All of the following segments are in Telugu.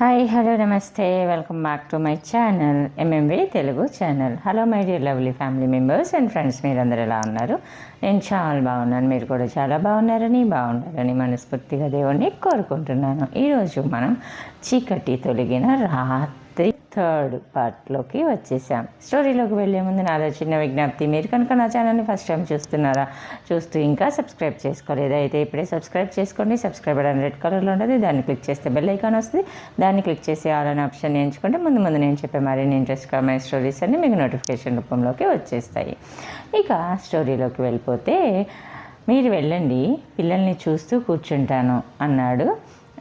హాయ్ హలో నమస్తే welcome back to my channel MMV Telugu channel hello my dear lovely family members and friends మీరందరూ ఎలా ఉన్నారు? నేను చాలా బాగున్నాను. మీరు కూడా చాలా బాగున్నారని బాగున్నారని మనస్ఫూర్తిగా దేవుణ్ణి కోరుకుంటున్నాను. ఈరోజు మనం చీకటి తొలగిన రాత్రి థర్డ్ పార్ట్లోకి వచ్చేసాం. స్టోరీలోకి వెళ్ళే ముందు నాలో చిన్న విజ్ఞప్తి మీరు కనుక నా ఛానల్ని ఫస్ట్ టైం చూస్తున్నారా చూస్తూ ఇంకా సబ్స్క్రైబ్ చేసుకోలేదు అయితే ఇప్పుడే సబ్స్క్రైబ్ చేసుకోండి. సబ్స్క్రైబర్ అని రెడ్ కలర్లో ఉంటుంది దాన్ని క్లిక్ చేస్తే బెల్ ఐకాన్ వస్తుంది. దాన్ని క్లిక్ చేసి ఆల్ అనే ఆప్షన్ ఎంచుకుంటే ముందు ముందు నేను చెప్పే మరిన్ని ఇంట్రెస్ట్కరమైన స్టోరీస్ అన్ని మీకు నోటిఫికేషన్ రూపంలోకి వచ్చేస్తాయి. ఇక స్టోరీలోకి వెళ్ళిపోతే మీరు వెళ్ళండి పిల్లల్ని చూస్తూ కూర్చుంటాను అన్నాడు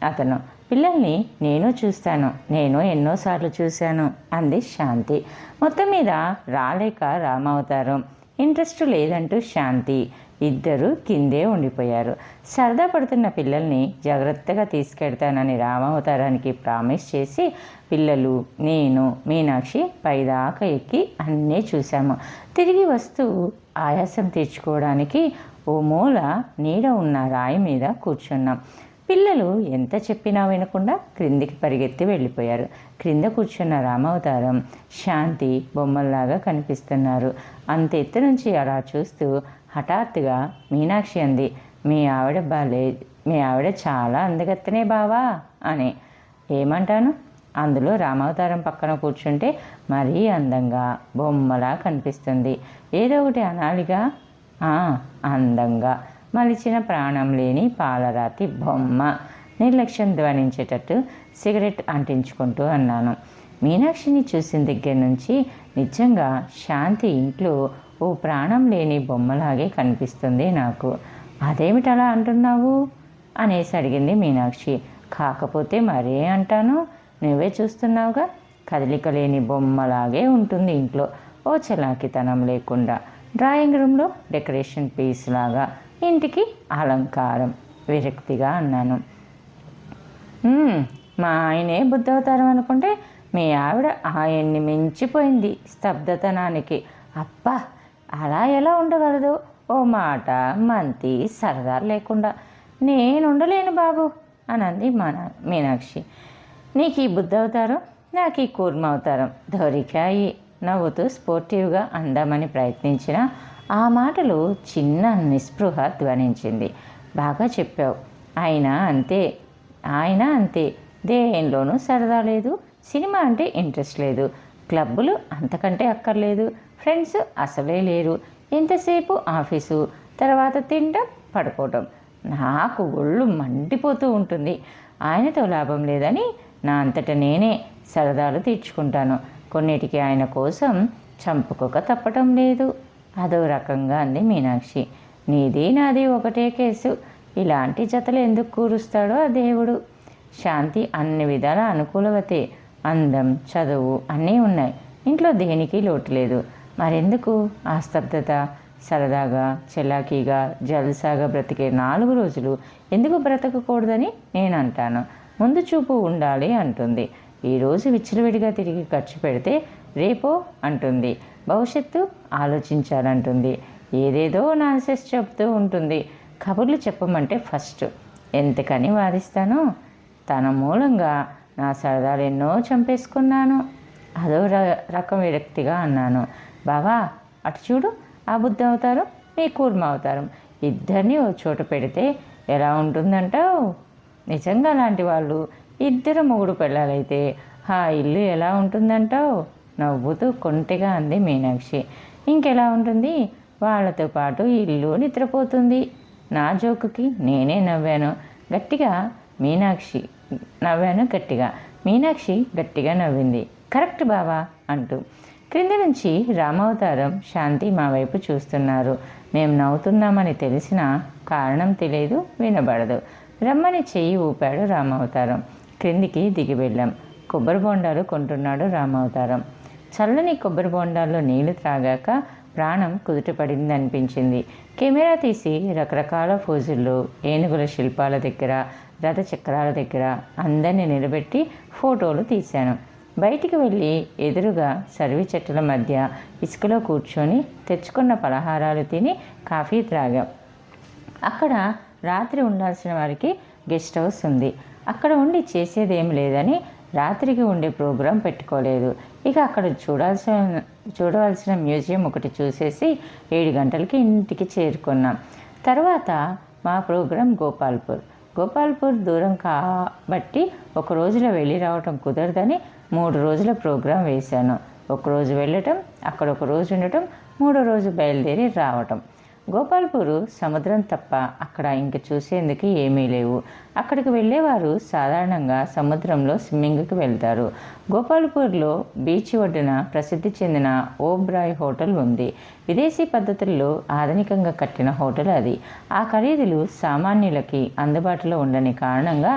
అతను. పిల్లల్ని నేను చూస్తాను నేను ఎన్నోసార్లు చూశాను అంది శాంతి. మొత్తం మీద రాలేక రామవుతారు ఇంట్రెస్ట్ లేదంటూ శాంతి ఇద్దరు కిందే ఉండిపోయారు. సరదా పడుతున్న పిల్లల్ని జాగ్రత్తగా తీసుకెడతానని రామావతారానికి ప్రామిస్ చేసి పిల్లలు నేను మీనాక్షి పైదాకా ఎక్కి అన్నీ చూశాము. తిరిగి వస్తూ ఆయాసం తీర్చుకోవడానికి ఓ మూల నీడ ఉన్న రాయి మీద కూర్చున్నాం. పిల్లలు ఎంత చెప్పినా వినకుండా క్రిందికి పరిగెత్తి వెళ్ళిపోయారు. క్రింద కూర్చున్న రామవతారం శాంతి బొమ్మల్లాగా కనిపిస్తున్నారు. అంత ఎత్తు నుంచి అలా చూస్తూ హఠాత్తుగా మీనాక్షి అంది మీ ఆవిడ బాలే మీ ఆవిడ చాలా అందగత్తనే బావా అని. ఏమంటాను? అందులో రామావతారం పక్కన కూర్చుంటే మరీ అందంగా బొమ్మలా కనిపిస్తుంది. ఏదో ఒకటి అనాలిగా? అందంగా. మలిచిన ప్రాణం లేని పాలరాతి బొమ్మ. నిర్లక్ష్యం ధ్వనించేటట్టు సిగరెట్ అంటించుకుంటూ అన్నాను. మీనాక్షిని చూసిన దగ్గర నుంచి నిజంగా శాంతి ఇంట్లో ఓ ప్రాణం లేని బొమ్మలాగే కనిపిస్తుంది నాకు. అదేమిటి అలా అంటున్నావు? అనేసి అడిగింది మీనాక్షి. కాకపోతే మరే అంటాను? నువ్వే చూస్తున్నావుగా? కదలిక లేని బొమ్మలాగే ఉంటుంది ఇంట్లో. ఓ చలాకితనం లేకుండా. డ్రాయింగ్ రూమ్లో డెకరేషన్ పీస్ లాగా. ఇంటికి అలంకారం విరక్తిగా అన్నాను. మా ఆయనే బుద్ధవతారం అనుకుంటే మీ ఆవిడ ఆయన్ని మించిపోయింది స్తబ్దతనానికి. అబ్బా అలా ఎలా ఉండగలదు? ఓ మాట మంతి సరదా లేకుండా. నేను ఉండలేను బాబు అనంది అంది మన మీనాక్షి. నీకు ఈ బుద్ధవతారం నాకు ఈ కూర్మ అవతారం దొరికాయి నవ్వుతూ స్పోర్టివ్గా అందామని ప్రయత్నించిన ఆ మాటలు చిన్న నిస్పృహ ధ్వనించింది. బాగా చెప్పావు. ఆయన అంతే. ఆయన అంతే. దేనిలోనూ సరదా లేదు. సినిమా అంటే ఇంట్రెస్ట్ లేదు. క్లబ్బులు అంతకంటే అక్కర్లేదు. ఫ్రెండ్స్ అసలే లేరు. ఎంతసేపు ఆఫీసు? తర్వాత తినడం పడుకోవటం నాకు ఒళ్ళు మండిపోతూ ఉంటుంది. ఆయనతో లాభం లేదని నా అంతట నేనే సరదాలు తీర్చుకుంటాను. కొన్నిటికి ఆయన కోసం చంపుకోక తప్పటం లేదు. అదో రకంగా అంది మీనాక్షి. నీది నాది ఒకటే కేసు. ఇలాంటి జతలు ఎందుకు కూరుస్తాడో ఆ దేవుడు. శాంతి అన్ని విధాల అనుకూలవతే. అందం చదువు అన్నీ ఉన్నాయి. ఇంట్లో దేనికి లోటు లేదు. మరెందుకు? ఆ స్తబ్దత సరదాగా చెలాకీగా జల్సాగా బ్రతికే నాలుగు రోజులు ఎందుకు బ్రతకకూడదని నేను అంటాను ముందు చూపు ఉండాలి అంటుంది. ఈరోజు విచ్చలవిడిగా తిరిగి ఖర్చు పెడితే రేపో అంటుంది. భవిష్యత్తు ఆలోచించాలంటుంది. ఏదేదో నాన్సెస్ చెప్తూ ఉంటుంది. కబుర్లు చెప్పమంటే ఫస్ట్. ఎంతకని వాదిస్తాను? తన మూలంగా నా సరదాలు ఎన్నో చంపేసుకున్నాను. అదో ర- రకం విరక్తిగా అన్నాను. బావా అటు చూడు. ఆ బుద్ధ అవతారం మీ కూర్మ అవతారం. ఇద్దరిని ఓ చోట పెడితే ఎలా ఉంటుందంటావు? నిజంగా లాంటి వాళ్ళు ఇద్దరు మొగుడు పిల్లలైతే ఆ ఇల్లు ఎలా ఉంటుందంటావు? నవ్వుతూ కొంటెగా అంది మీనాక్షి. ఇంకెలా ఉంటుంది? వాళ్ళతో పాటు ఇల్లు నిద్రపోతుంది. నా జోకుకి నేనే నవ్వాను. గట్టిగా మీనాక్షి నవ్వాను గట్టిగా. మీనాక్షి గట్టిగా నవ్వింది. కరెక్ట్ బావా అంటూ. క్రింద నుంచి రామావతారం శాంతి మా వైపు చూస్తున్నారు. మేము నవ్వుతున్నామని తెలిసిన కారణం తెలియదు వినబడదు. రమ్మని చెయ్యి ఊపాడు రామావతారం. క్రిందికి దిగి వెళ్ళాం. కొబ్బరి బొండాలు కొంటున్నాడు రామావతారం. చల్లని కొబ్బరి బొండాల్లో నీళ్ళు త్రాగాక ప్రాణం కుదుటపడింది అనిపించింది కెమెరా తీసి రకరకాల ఫోజుల్లో ఏనుగుల శిల్పాల దగ్గర రథ చక్రాల దగ్గర అందరినీ నిలబెట్టి ఫోటోలు తీశాను. బయటికి వెళ్ళి ఎదురుగా సర్వి చెట్టుల మధ్య ఇసుకలో కూర్చొని తెచ్చుకున్న పలహారాలు తిని కాఫీ త్రాగాం. అక్కడ రాత్రి ఉండాల్సిన వారికి గెస్ట్ హౌస్ ఉంది. అక్కడ ఉండి చేసేదేం లేదని రాత్రికి ఉండే ప్రోగ్రాం పెట్టుకోలేదు. ఇక అక్కడ చూడాల్సిన చూడవలసిన మ్యూజియం ఒకటి చూసేసి ఏడు గంటలకి ఇంటికి చేరుకున్నాం. తర్వాత మా ప్రోగ్రాం గోపాల్పూర్. గోపాల్పూర్ దూరం కాబట్టి ఒక రోజులో వెళ్ళి రావటం కుదరదని మూడు రోజుల ప్రోగ్రాం వేశాను. ఒకరోజు వెళ్ళటం అక్కడ ఒక రోజు ఉండటం మూడో రోజు బయలుదేరి రావటం. గోపాల్పూర్ సముద్రం తప్ప అక్కడ ఇంక చూసేందుకు ఏమీ లేవు. అక్కడికి వెళ్ళేవారు సాధారణంగా సముద్రంలో స్విమ్మింగ్కి వెళ్తారు. గోపాల్పూర్లో బీచ్ ఒడ్డున ప్రసిద్ధి చెందిన ఓబ్రాయ్ హోటల్ ఉంది. విదేశీ పద్ధతుల్లో ఆధునికంగా కట్టిన హోటల్ అది. ఆ ఖరీదులు సామాన్యులకి అందుబాటులో ఉండని కారణంగా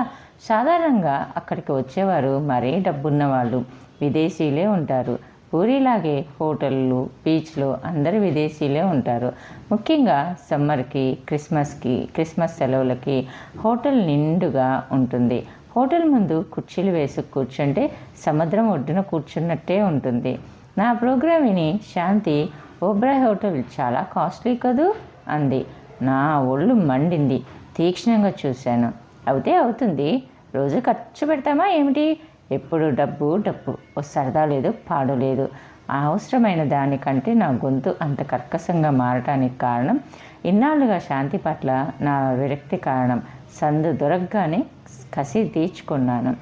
సాధారణంగా అక్కడికి వచ్చేవారు మరీ డబ్బున్న వాళ్ళు విదేశీయులే ఉంటారు. పూరిలాగే హోటళ్ళు బీచ్లు అందరు విదేశీలే ఉంటారు. ముఖ్యంగా సమ్మర్కి క్రిస్మస్కి క్రిస్మస్ సెలవులకి హోటల్ నిండుగా ఉంటుంది. హోటల్ ముందు కుర్చీలు వేసి కూర్చుంటే సముద్రం ఒడ్డున కూర్చున్నట్టే ఉంటుంది. నా ప్రోగ్రామ్ విని శాంతి ఓబ్రాయ్ హోటల్ చాలా కాస్ట్లీ కదూ? అంది. నా ఒళ్ళు మండింది. తీక్షణంగా చూశాను. అవుతే అవుతుంది. రోజు ఖర్చు పెడతామా ఏమిటి? ఎప్పుడు డబ్బు డబ్బు. ఓ సరదా లేదు పాడు లేదు. అవసరమైన దానికంటే నా గొంతు అంత కర్కశంగా మారటానికి కారణం ఇన్నాళ్ళుగా శాంతి పట్ల నా విరక్తి కారణం. సందు దొరకగానే కసి తీర్చుకున్నాను.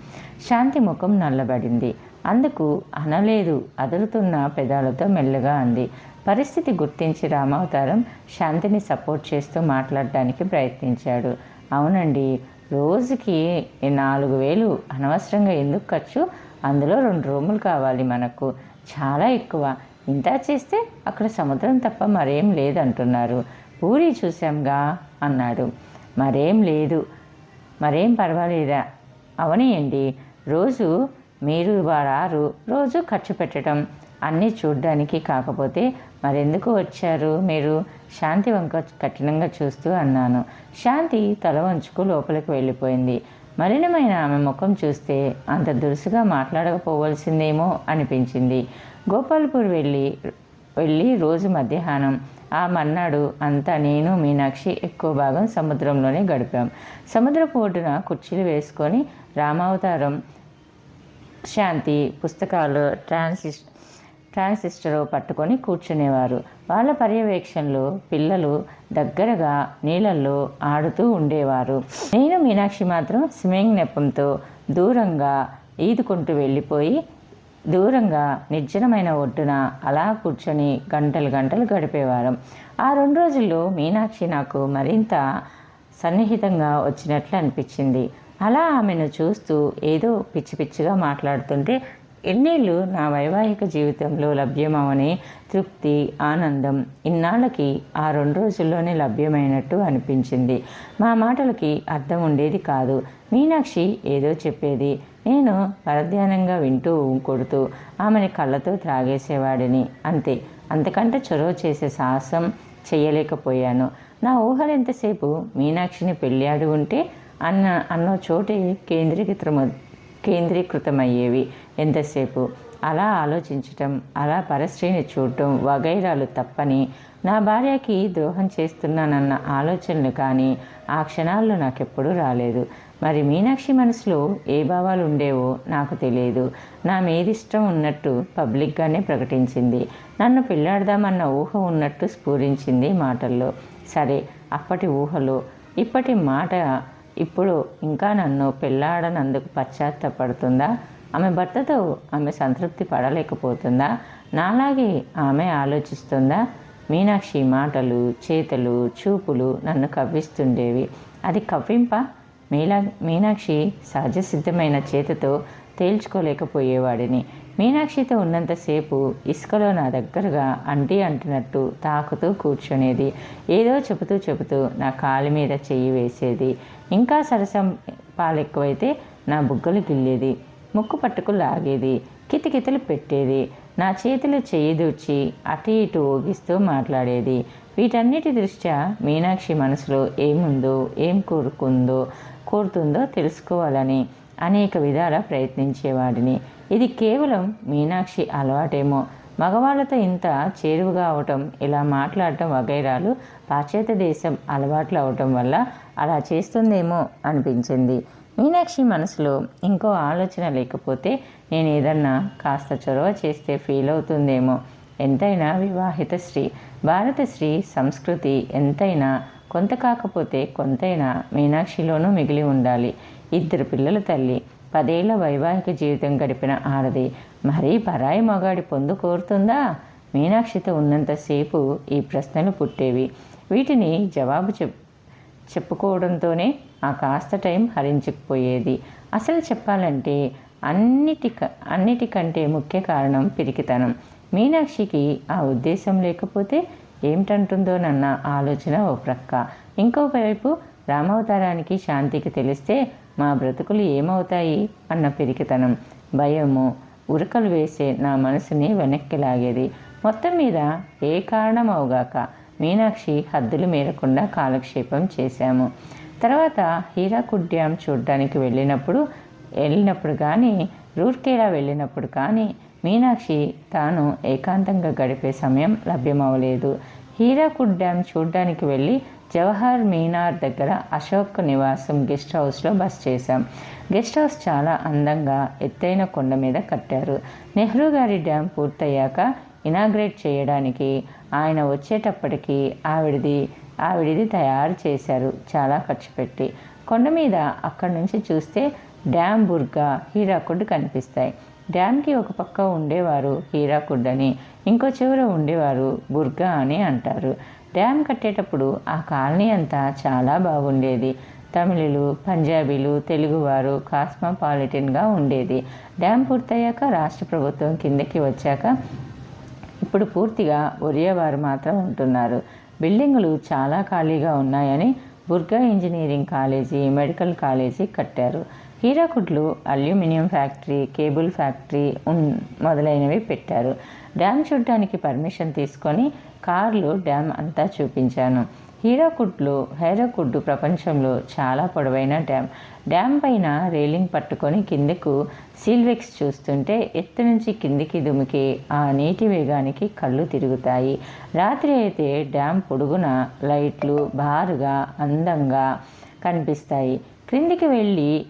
శాంతి ముఖం నల్లబడింది. అందుకు అనలేదు అదురుతున్న పెదాలతో మెల్లగా అంది. పరిస్థితి గుర్తించి రామావతారం శాంతిని సపోర్ట్ చేస్తూ మాట్లాడడానికి ప్రయత్నించాడు. అవునండి రోజుకి నాలుగు వేలు అనవసరంగా ఎందుకు ఖర్చు? అందులో రెండు రూములు కావాలి మనకు. చాలా ఎక్కువ. ఇంత చేస్తే అక్కడ సముద్రం తప్ప మరేం లేదంటున్నారు. పూరి చూసాంగా అన్నాడు. మరేం లేదు. మరేం పర్వాలేదా? అవనీయండి. రోజు మీరు వారారు రోజు ఖర్చు పెట్టడం. అన్నీ చూడ్డానికి కాకపోతే మరెందుకు వచ్చారు? మీరు శాంతి వంక కఠినంగా చూస్తూ అన్నాను. శాంతి తల వంచుకు లోపలికి వెళ్ళిపోయింది. మలినమైన ఆమె ముఖం చూస్తే అంత దురుసుగా మాట్లాడకపోవలసిందేమో అనిపించింది. గోపాల్పూర్ వెళ్ళి వెళ్ళి రోజు మధ్యాహ్నం. ఆ మర్నాడు అంతా నేను మీనాక్షి ఎక్కువ భాగం సముద్రంలోనే గడిపాం. సముద్రపు ఒడ్డున కుర్చీలు వేసుకొని రామావతారం శాంతి పుస్తకాలు ట్రాన్సిస్ ట్రాన్సిస్టర్ పట్టుకొని కూర్చునేవారు. వాళ్ళ పర్యవేక్షణలో పిల్లలు దగ్గరగా నీళ్ళల్లో ఆడుతూ ఉండేవారు. నేను మీనాక్షి మాత్రం స్విమ్మింగ్ నెప్పంతో దూరంగా ఈదుకుంటూ వెళ్ళిపోయి దూరంగా నిర్జనమైన ఒడ్డున అలా కూర్చొని గంటలు గంటలు గడిపేవారు. ఆ రెండు రోజుల్లో మీనాక్షి నాకు మరింత సన్నిహితంగా వచ్చినట్లు అనిపించింది. అలా ఆమెను చూస్తూ ఏదో పిచ్చి పిచ్చిగా మాట్లాడుతుంటే ఎన్నేళ్ళు నా వైవాహిక జీవితంలో లభ్యమవని తృప్తి ఆనందం ఇన్నాళ్ళకి ఆ రెండు రోజుల్లోనే లభ్యమైనట్టు అనిపించింది. మా మాటలకి అర్థం ఉండేది కాదు. మీనాక్షి ఏదో చెప్పేది. నేను పరధ్యానంగా వింటూ ఊంకొడుతూ ఆమెని కళ్ళతో త్రాగేసేవాడిని. అంతే. అంతకంటే చొరవ చేసే సాహసం చేయలేకపోయాను. నా ఊహలు ఎంతసేపు మీనాక్షిని పెళ్ళాడు ఉంటే అన్న అన్న చోటే కేంద్రీకృతమ కేంద్రీకృతమయ్యేవి. ఎంతసేపు? అలా ఆలోచించటం అలా పరశ్రీని చూడటం వగైరాలు తప్పని. నా భార్యకి ద్రోహం చేస్తున్నానన్న ఆలోచనలు కానీ ఆ క్షణాల్లో నాకెప్పుడూ రాలేదు. మరి మీనాక్షి మనసులో ఏ భావాలు ఉండేవో నాకు తెలియదు. నా మీదిష్టం ఉన్నట్టు పబ్లిక్గానే ప్రకటించింది. నన్ను పెళ్ళాడదామన్న ఊహ ఉన్నట్టు స్ఫూరించింది మాటల్లో. సరే అప్పటి ఊహలో. ఇప్పటి మాట ఇప్పుడు ఇంకా నన్ను పెళ్ళాడనందుకు పశ్చాత్తపడుతుందా? ఆమె భర్తతో ఆమె సంతృప్తి పడలేకపోతుందా? నాలాగే ఆమె ఆలోచిస్తుందా? మీనాక్షి మాటలు చేతలు చూపులు నన్ను కవ్విస్తుండేవి. అది కవ్వింప? మీలా మీనాక్షి సహజసిద్ధమైన చేతితో తేల్చుకోలేకపోయేవాడిని. మీనాక్షితో ఉన్నంతసేపు ఇసుకలో నా దగ్గరగా అంటి అంటున్నట్టు తాకుతూ కూర్చునేది. ఏదో చెబుతూ చెబుతూ నా కాలి మీద చెయ్యి వేసేది. ఇంకా సరసం పాలెక్కువైతే నా బుగ్గలు గిల్లేది ముక్కు పట్టుకు లాగేది కితకితలు పెట్టేది నా చేతిలో చేయిదూర్చి అటు ఇటు ఊగిస్తూ మాట్లాడేది. వీటన్నిటి దృష్ట్యా మీనాక్షి మనసులో ఏముందో ఏం కోరుకుందో కోరుతుందో తెలుసుకోవాలని అనేక విధాల ప్రయత్నించేవాడిని. ఇది కేవలం మీనాక్షి అలవాటేమో. మగవాళ్ళతో ఇంత చేరువుగా అవటం ఇలా మాట్లాడటం వగైరాలు పాశ్చాత్య దేశం అలవాట్లు అవటం వల్ల అలా చేస్తుందేమో అనిపించింది. మీనాక్షి మనసులో ఇంకో ఆలోచన లేకపోతే నేను ఏదన్నా కాస్త చొరవ చేస్తే ఫీల్ అవుతుందేమో. ఎంతైనా వివాహిత స్త్రీ భారత స్త్రీ సంస్కృతి ఎంతైనా కొంత కాకపోతే కొంతైనా మీనాక్షిలోనూ మిగిలి ఉండాలి. ఇద్దరు పిల్లల తల్లి పదేళ్ళ వైవాహిక జీవితం గడిపిన ఆరది మరీ పరాయి మగాడి పొందు కోరుతుందా? మీనాక్షితో ఉన్నంతసేపు ఈ ప్రశ్నలు పుట్టేవి. వీటిని జవాబు చెప్ చెప్పుకోవడంతోనే ఆ కాస్త టైం హరించుకుపోయేది అసలు చెప్పాలంటే అన్నిటిక అన్నిటికంటే ముఖ్య కారణం పిరికితనం. మీనాక్షికి ఆ ఉద్దేశం లేకపోతే ఏమిటంటుందోనన్న ఆలోచన ఓ ప్రక్క. ఇంకోవైపు రామవతారానికి శాంతికి తెలిస్తే మా బ్రతుకులు ఏమవుతాయి? అన్న పిరికితనం. భయము. ఉరకలు వేసే నా మనసుని వెనక్కి లాగేది మొత్తం మీద ఏ కారణం అవుగాక మీనాక్షి హద్దులు మీరకుండా కాలక్షేపం చేశాము. తర్వాత హీరాకుడ్ డ్యామ్ చూడ్డానికి వెళ్ళినప్పుడు వెళ్ళినప్పుడు కానీ రూర్కేలా వెళ్ళినప్పుడు కానీ మీనాక్షి తాను ఏకాంతంగా గడిపే సమయం లభ్యమవలేదు హీరాకుడ్ డ్యామ్ చూడ్డానికి వెళ్ళి జవహర్ మీనార్ దగ్గర అశోక్ నివాసం గెస్ట్ హౌస్లో బస్ చేశాం. గెస్ట్ హౌస్ చాలా అందంగా ఎత్తైన కొండ మీద కట్టారు. నెహ్రూ గారి డ్యామ్ పూర్తయ్యాక ఇనాగ్రేట్ చేయడానికి ఆయన వచ్చేటప్పటికి ఆవిడది ఆవిడిది తయారు చేశారు. చాలా ఖర్చు పెట్టి కొండ మీద అక్కడి నుంచి చూస్తే డ్యామ్ బుర్గా హీరాకుడ్ కనిపిస్తాయి. డ్యామ్కి ఒక పక్క ఉండేవారు హీరాకుడ్ అని ఇంకో చివర ఉండేవారు బుర్గా అని అంటారు. డ్యామ్ కట్టేటప్పుడు ఆ కాలనీ అంతా చాలా బాగుండేది. తమిళులు పంజాబీలు తెలుగువారు కాస్మోపాలిటిన్గా ఉండేది. డ్యామ్ పూర్తయ్యాక రాష్ట్ర ప్రభుత్వం కిందకి వచ్చాక ఇప్పుడు పూర్తిగా ఒరియా వారు మాత్రం ఉంటున్నారు. బిల్డింగులు చాలా ఖాళీగా ఉన్నాయని Burla engineering college medical college కట్టారు. హీరాకుడ్లు అల్యూమినియం ఫ్యాక్టరీ కేబుల్ ఫ్యాక్టరీ మొదలైనవి పెట్టారు. డ్యామ్ చూడడానికి పర్మిషన్ తీసుకొని కార్లు డ్యామ్ అంతా చూపించాను. హీరాకుడ్లో హైరాకుడ్డు ప్రపంచంలో చాలా పొడవైన డ్యామ్. డ్యామ్ పైన రేలింగ్ పట్టుకొని కిందకు సిల్వెక్స్ చూస్తుంటే ఎత్తు నుంచి కిందికి దుమికి ఆ నీటి వేగానికి కళ్ళు తిరుగుతాయి. రాత్రి అయితే డ్యామ్ పొడుగున లైట్లు బారుగా అందంగా కనిపిస్తాయి. క్రిందికి వెళ్ళి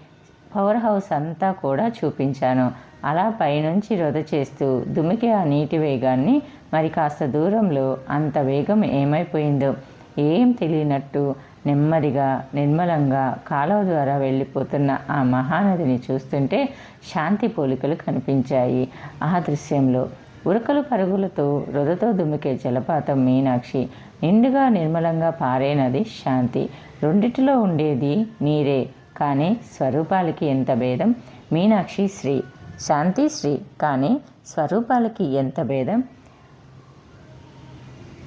పవర్ హౌస్ అంతా కూడా చూపించాను. అలా పైనుంచి రొద చేస్తూ దుమికి ఆ నీటి వేగాన్ని మరి కాస్త దూరంలో అంత వేగం ఏమైపోయిందో ఏం తెలియనట్టు నెమ్మదిగా నిర్మలంగా కాలువ ద్వారా వెళ్ళిపోతున్న ఆ మహానదిని చూస్తుంటే శాంతి పోలికలు కనిపించాయి. ఆ దృశ్యంలో ఉరకలు పరుగులతో రొదతో దుమికే జలపాతం మీనాక్షి నిండుగా నిర్మలంగా పారేనది శాంతి. రెండిటిలో ఉండేది నీరే కానీ స్వరూపాలకి ఎంత భేదం? మీనాక్షి శ్రీ శాంతి శ్రీ. కానీ స్వరూపాలకి ఎంత భేదం?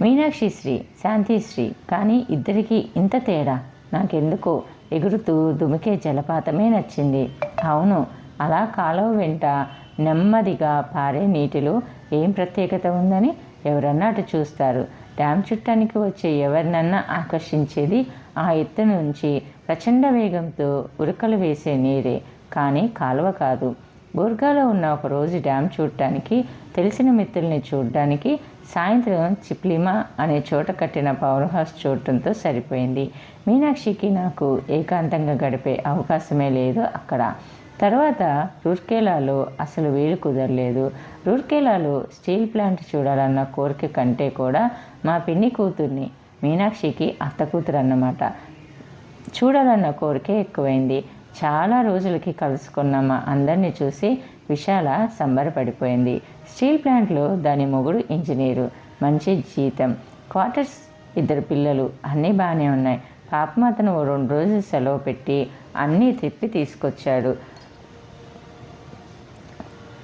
మీనాక్షి శ్రీ శాంతి శ్రీ. కానీ ఇద్దరికి ఇంత తేడా? నాకెందుకో ఎగురుతూ దుమికే జలపాతమే నచ్చింది. అవును అలా కాలువ వెంట నెమ్మదిగా పారే నీటిలో ఏం ప్రత్యేకత ఉందని ఎవరన్నా అటు చూస్తారు. డ్యామ్ చుట్టానికి వచ్చే ఎవరినన్నా ఆకర్షించేది ఆ ఎత్తు నుంచి ప్రచండ వేగంతో ఉరకలు వేసే నీరే. కానీ కాలువ కాదు. బుర్గాలో ఉన్న ఒక రోజు డ్యామ్ చూడటానికి తెలిసిన మిత్రుల్ని చూడడానికి సాయంత్రం చిప్లిమా అనే చోట కట్టిన పవర్ హౌస్ చూడటంతో సరిపోయింది. మీనాక్షికి నాకు ఏకాంతంగా గడిపే అవకాశమే లేదు అక్కడ. తర్వాత రూర్కేలాలో అసలు వీలు కుదరలేదు. రూర్కేలాలో స్టీల్ ప్లాంట్ చూడాలన్న కోరిక కంటే కూడా మా పిన్ని కూతుర్ని మీనాక్షికి అత్త కూతురు అన్నమాట చూడాలన్న కోరికే ఎక్కువైంది. చాలా రోజులకి కలుసుకున్నామా అందరినీ చూసి విశాల సంబరపడిపోయింది. స్టీల్ ప్లాంట్లో దాని మొగుడు ఇంజనీరు. మంచి జీతం. క్వార్టర్స్ ఇద్దరు పిల్లలు. అన్నీ బాగానే ఉన్నాయి. పాపం అతను ఓ రెండు రోజులు సెలవు పెట్టి అన్నీ తిప్పి తీసుకొచ్చాడు.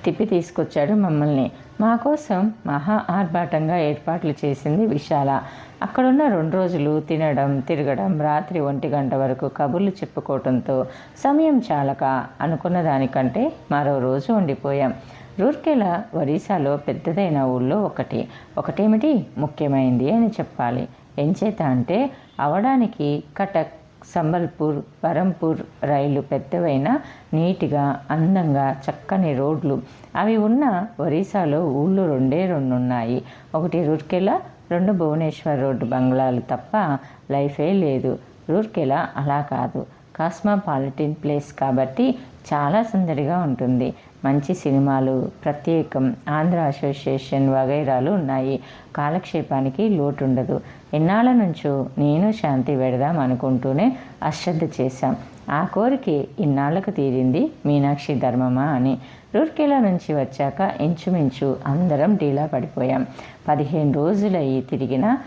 తిప్పి తీసుకొచ్చాడు మమ్మల్ని. మా కోసం మహా ఆర్భాటంగా ఏర్పాట్లు చేసింది విశాల. అక్కడున్న రెండు రోజులు తినడం తిరగడం రాత్రి ఒంటి గంట వరకు కబుర్లు చెప్పుకోవడంతో సమయం చాలక అనుకున్న దానికంటే మరో రోజు ఉండిపోయాం. రూర్కెలా ఒరిస్సాలో పెద్దదైన ఊళ్ళో ఒకటి. ఒకటేమిటి? ముఖ్యమైంది అని చెప్పాలి. ఎంచేత అంటే అవడానికి కటక్ సంబల్పూర్ బరంపూర్ రైలు పెద్దవైన నీటిగా అందంగా చక్కని రోడ్లు. అవి ఉన్న ఒరిస్సాలో ఊళ్ళు రెండే రెండు ఉన్నాయి ఒకటి రూర్కెలా రెండు భువనేశ్వర్ రోడ్డు బంగ్లాలు తప్ప లైఫే లేదు. రూర్కెలా అలా కాదు. కాస్మాపాలిటిన్ ప్లేస్ కాబట్టి చాలా సుందరిగా ఉంటుంది. మంచి సినిమాలు ప్రత్యేకం ఆంధ్ర అసోసియేషన్ వగైరాలు ఉన్నాయి. కాలక్షేపానికి లోటు ఉండదు ఎన్నాళ్ళ నుంచో నేను శాంతి పెడదాం అనుకుంటూనే అశ్రద్ధ చేశాం. ఆ కోరిక ఇన్నాళ్ళకు తీరింది మీనాక్షి ధర్మమా అని. రూర్కెలా నుంచి వచ్చాక ఇంచుమించు అందరం డీలా పడిపోయాం. పదిహేను రోజులయ్యి తిరిగిన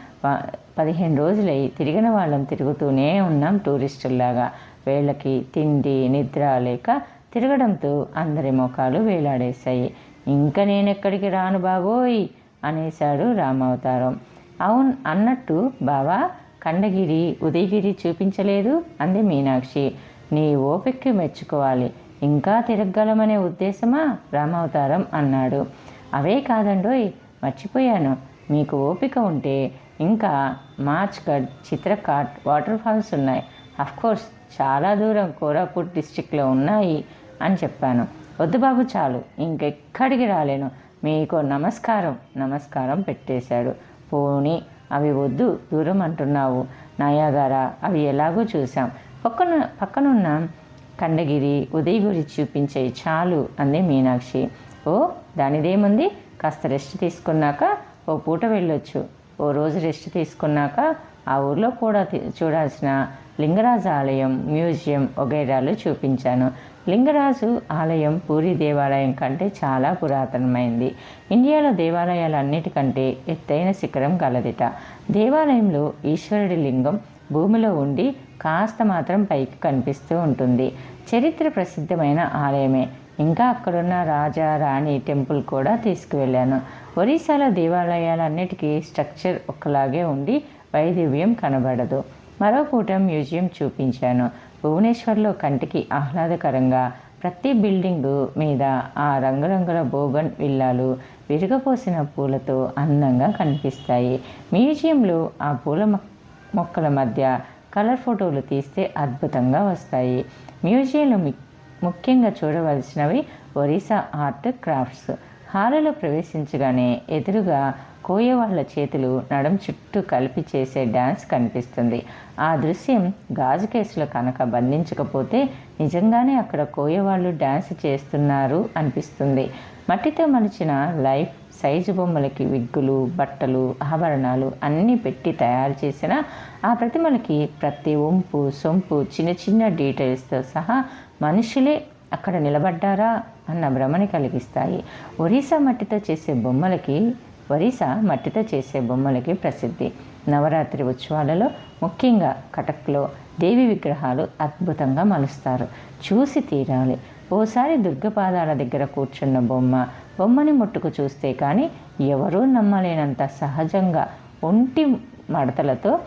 పదిహేను రోజులయ్యి తిరిగిన వాళ్ళం తిరుగుతూనే ఉన్నాం టూరిస్టుల్లాగా. వేళ్ళకి తిండి నిద్ర లేక తిరగడంతో అందరి ముఖాలు వేలాడేశాయి. ఇంకా నేనెక్కడికి రాను బాబోయ్! అనేశాడు రామావతారం. అవును అన్నట్టు బావా ఖండగిరి ఉదయగిరి చూపించలేదు? అంది మీనాక్షి. నీ ఓపిక్కి మెచ్చుకోవాలి. ఇంకా తిరగలమనే ఉద్దేశమా? రామావతారం అన్నాడు. అవే కాదండోయ్ మర్చిపోయాను. మీకు ఓపిక ఉంటే ఇంకా మార్చ్గఢ్ చిత్రకాట్ వాటర్ ఫాల్స్ ఉన్నాయి. అఫ్కోర్స్ చాలా దూరం కోరాపుట్ డిస్టిక్లో ఉన్నాయి. అని చెప్పాను. వద్దు బాబు చాలు. ఇంకెక్కడికి రాలేను. మీకు నమస్కారం నమస్కారం పెట్టేశాడు. పోనీ అవి వద్దు దూరం అంటున్నావు. నాయాగారా అవి ఎలాగో చూసాం పక్కన పక్కనున్న కండగిరి ఉదయగిరి చూపించే చాలు అంది మీనాక్షి. ఓ దానిదేముంది? కాస్త రెస్ట్ తీసుకున్నాక ఓ పూట వెళ్ళొచ్చు. ఓ రోజు రెస్ట్ తీసుకున్నాక ఆ ఊర్లో కూడా చూడాల్సిన లింగరాజు ఆలయం మ్యూజియం వగైరాలు చూపించాను. లింగరాజు ఆలయం పూరి దేవాలయం కంటే చాలా పురాతనమైంది. ఇండియాలో దేవాలయాలన్నిటికంటే ఎత్తైన శిఖరం కలదిట దేవాలయంలో ఈశ్వరుడి లింగం భూమిలో ఉండి కాస్త మాత్రం పైకి కనిపిస్తూ ఉంటుంది. చరిత్ర ప్రసిద్ధమైన ఆలయమే. ఇంకా అక్కడున్న రాజా రాణి టెంపుల్ కూడా తీసుకువెళ్ళాను. ఒరిస్సాలో దేవాలయాలన్నిటికీ స్ట్రక్చర్ ఒకలాగే ఉండి వైదివ్యం కనబడదు. మరో పూట మ్యూజియం చూపించాను. భువనేశ్వర్లో కంటికి ఆహ్లాదకరంగా ప్రతి బిల్డింగు మీద ఆ రంగురంగుల బోగన్ విల్లాలు విరగపోసిన పూలతో అందంగా కనిపిస్తాయి. మ్యూజియంలో ఆ పూల మొక్కల మధ్య కలర్ ఫోటోలు తీస్తే అద్భుతంగా వస్తాయి. మ్యూజియంలో ముఖ్యంగా చూడవలసినవి ఒరిస్సా ఆర్ట్ క్రాఫ్ట్స్. హారలో ప్రవేశించగానే ఎదురుగా కోయవాళ్ళ చేతులు నడం చుట్టూ కలిపి చేసే డ్యాన్స్ కనిపిస్తుంది. ఆ దృశ్యం గాజు కేసులో కనుక బంధించకపోతే నిజంగానే అక్కడ కోయవాళ్ళు డ్యాన్స్ చేస్తున్నారు అనిపిస్తుంది. మట్టితో మలిచిన లైఫ్ సైజు బొమ్మలకి విగ్గులు బట్టలు ఆభరణాలు అన్నీ పెట్టి తయారు చేసిన ఆ ప్రతిమలకి ప్రతి వంపు సొంపు చిన్న చిన్న డీటెయిల్స్తో సహా మనుషులే అక్కడ నిలబడ్డారా అన్న భ్రమని కలిగిస్తాయి. ఒరిస్సా మట్టితో చేసే బొమ్మలకి ఒరిస్సా మట్టితో చేసే బొమ్మలకి ప్రసిద్ధి. నవరాత్రి ఉత్సవాలలో ముఖ్యంగా కటక్లో దేవి విగ్రహాలు అద్భుతంగా మలుస్తారు. చూసి తీరాలి. ఓసారి దుర్గపాదాల దగ్గర కూర్చున్న బొమ్మ బొమ్మని ముట్టుకు చూస్తే కానీ ఎవరూ నమ్మలేనంత సహజంగా ఒంటి మడతలతో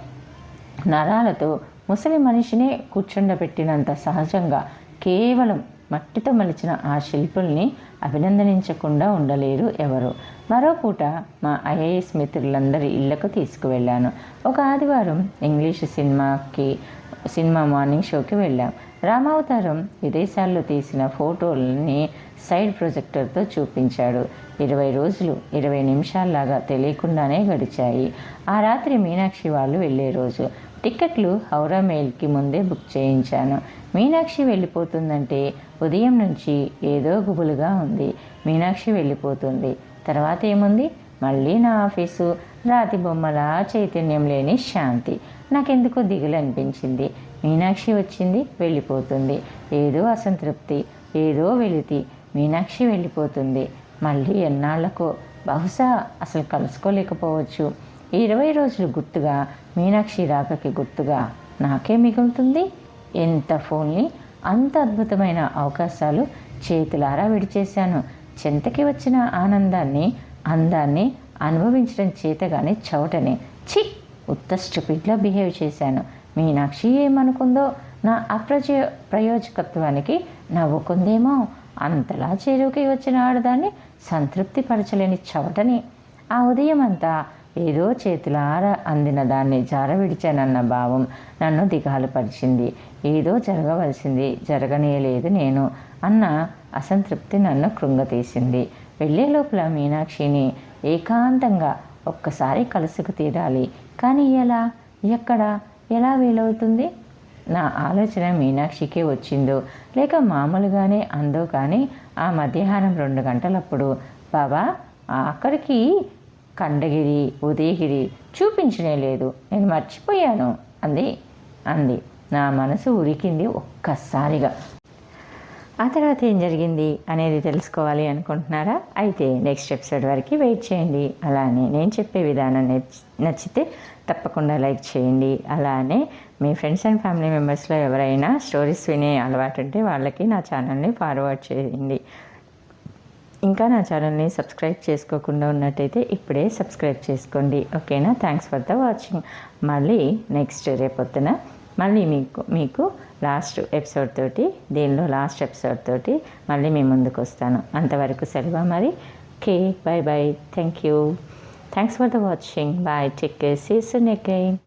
నరాలతో ముసలి మనిషినే కూర్చుండబెట్టినంత సహజంగా కేవలం మట్టితో మలిచిన ఆ శిల్పుల్ని అభినందించకుండా ఉండలేరు ఎవరు. మరో పూట మా ఐఏఎస్ మిత్రులందరి ఇళ్ళకు తీసుకువెళ్ళాను. ఒక ఆదివారం ఇంగ్లీష్ సినిమాకి సినిమా మార్నింగ్ షోకి వెళ్ళాం. రామావతారం విదేశాల్లో తీసిన ఫోటోలని సైడ్ ప్రొజెక్టర్తో చూపించాడు. ఇరవై రోజులు ఇరవై నిమిషాల్లాగా తెలియకుండానే గడిచాయి. ఆ రాత్రి మీనాక్షి వాళ్ళు వెళ్ళే రోజు. టికెట్లు హౌరా మెయిల్కి ముందే బుక్ చేయించాను. మీనాక్షి వెళ్ళిపోతుందంటే ఉదయం నుంచి ఏదో గుబులుగా ఉంది. మీనాక్షి వెళ్ళిపోతుంది. తర్వాత ఏముంది? మళ్ళీ నా ఆఫీసు. రాతి బొమ్మల చైతన్యం లేని శాంతి. నాకెందుకో దిగులు అనిపించింది మీనాక్షి వచ్చింది వెళ్ళిపోతుంది. ఏదో అసంతృప్తి ఏదో వెలితి. మీనాక్షి వెళ్ళిపోతుంది. మళ్ళీ ఎన్నాళ్ళకో? బహుశా అసలు కలుసుకోలేకపోవచ్చు. ఈ ఇరవై రోజులు గుర్తుగా మీనాక్షి రాకకి గుర్తుగా నాకే మిగులుతుంది. ఎంత ఫోన్ని అంత అద్భుతమైన అవకాశాలు చేతులారా విడిచేశాను. చెంతకి వచ్చిన ఆనందాన్ని అందాన్ని అనుభవించడం చేతగానే చవటనే చి ఉత్త స్టూపిడ్లో బిహేవ్ చేశాను. మీనాక్షి ఏమనుకుందో నా అప్రజ ప్రయోజకత్వానికి నవ్వుకుందేమో. అంతలా చేరువుకి వచ్చిన ఆడదాన్ని సంతృప్తి పరచలేని చవటని ఆ ఉదయం అంతా ఏదో చేతులార అందిన దాన్ని జారవిడిచానన్న భావం నన్ను దిగాలు పరిచింది. ఏదో జరగవలసింది జరగనీయలేదు నేను అన్న అసంతృప్తి నన్ను కృంగతీసింది. వెళ్ళే లోపల మీనాక్షిని ఏకాంతంగా ఒక్కసారి కలుసుకు తీరాలి. కానీ ఎలా? ఎక్కడ? ఎలా వీలవుతుంది? నా ఆలోచన మీనాక్షికే వచ్చిందో లేక మామూలుగానే అందో కానీ ఆ మధ్యాహ్నం రెండు గంటలప్పుడు బాబా అక్కడికి కండగిరి ఉదయగిరి చూపించనే లేదు. నేను మర్చిపోయాను అంది. అంది. నా మనసు ఉరికింది ఒక్కసారిగా. ఆ తర్వాత ఏం జరిగింది అనేది తెలుసుకోవాలి అనుకుంటున్నారా? అయితే నెక్స్ట్ ఎపిసోడ్ వరకు వెయిట్ చేయండి. అలానే నేను చెప్పే విధానం నచ్చితే తప్పకుండా లైక్ చేయండి. అలానే మీ ఫ్రెండ్స్ అండ్ ఫ్యామిలీ మెంబర్స్లో ఎవరైనా స్టోరీస్ వినే అలవాటు ఉంటే వాళ్ళకి నా ఛానల్ని ఫార్వర్డ్ చేయండి. ఇంకా నా ఛానల్ని సబ్స్క్రైబ్ చేసుకోకుండా ఉన్నట్టయితే ఇప్పుడే సబ్స్క్రైబ్ చేసుకోండి. ఓకేనా థ్యాంక్స్ ఫర్ ద వాచింగ్ మళ్ళీ నెక్స్ట్ రేపొద్దున మళ్ళీ మీకు మీకు లాస్ట్ ఎపిసోడ్ తోటి దీనిలో లాస్ట్ ఎపిసోడ్ తోటి మళ్ళీ మీ ముందుకు వస్తాను. అంతవరకు సెలవు మరి. Okay bye bye thank you thanks for the watching bye take care season again